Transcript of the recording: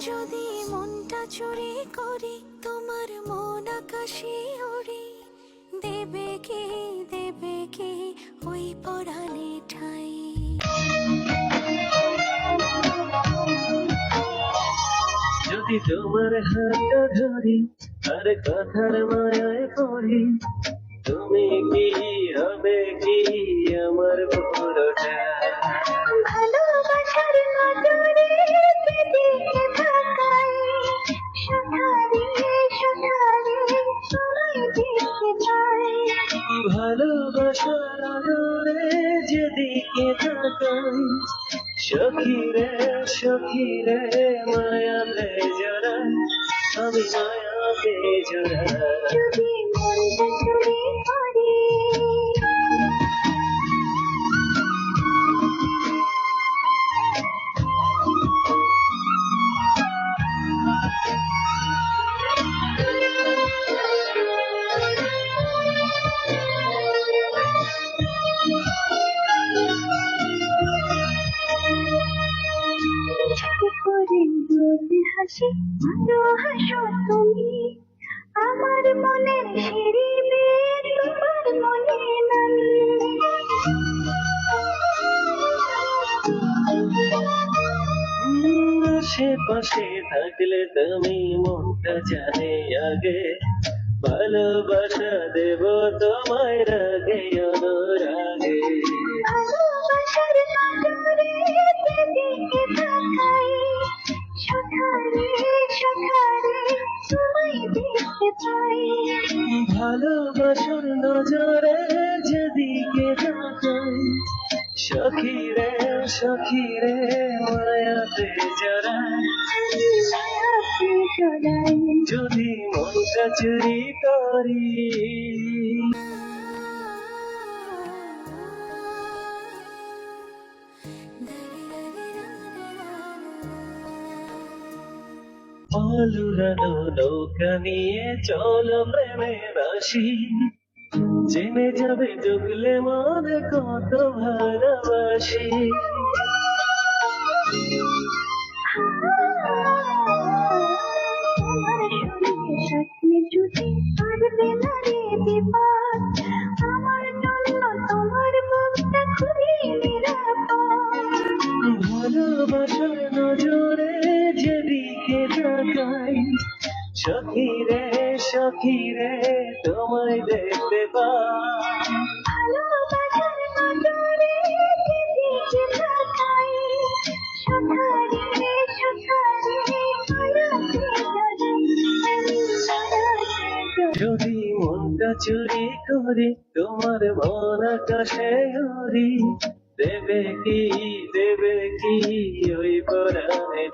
যদি মনটা চুরি করি, তোমার মন আকাশে ওড়ে। দেবে কি দেবে কি ওই পড়ালে ঠাই? যদি তোমার হাতটা ধরি, আর কথার মায়ায় পড়ি, তুমি কি হবে ভালোবাসার আদরে যেদিকে রে সখী রে মায়াতে জড়াই আমি মায়াতে জড়াই হাসি আরও হাসো তুমি। আমার মনের সিঁড়ি তোমার মনে নামি। থাকলে তুমি মনটা জানে আগে। ভালোবাসা দেব তোমায় রাগে ভালোবাসার নজরে যেদিকে রে সখী রে মায়াতে জড়াই। যদি মনটা চুরি করি অলুরানো নিয়ে চলো প্রেমের আসি জেনে যাবে ডুবলে মনে কত ভালোবাসি স্বপ্নে যদি পারবে না রে বিপদ সখী রে সখী রে তোমায় দেখতে যদি মনটা চুরি করি, তোমার মন আকাশে উড়ি দেবে কি দেবে কি ওই পরাণে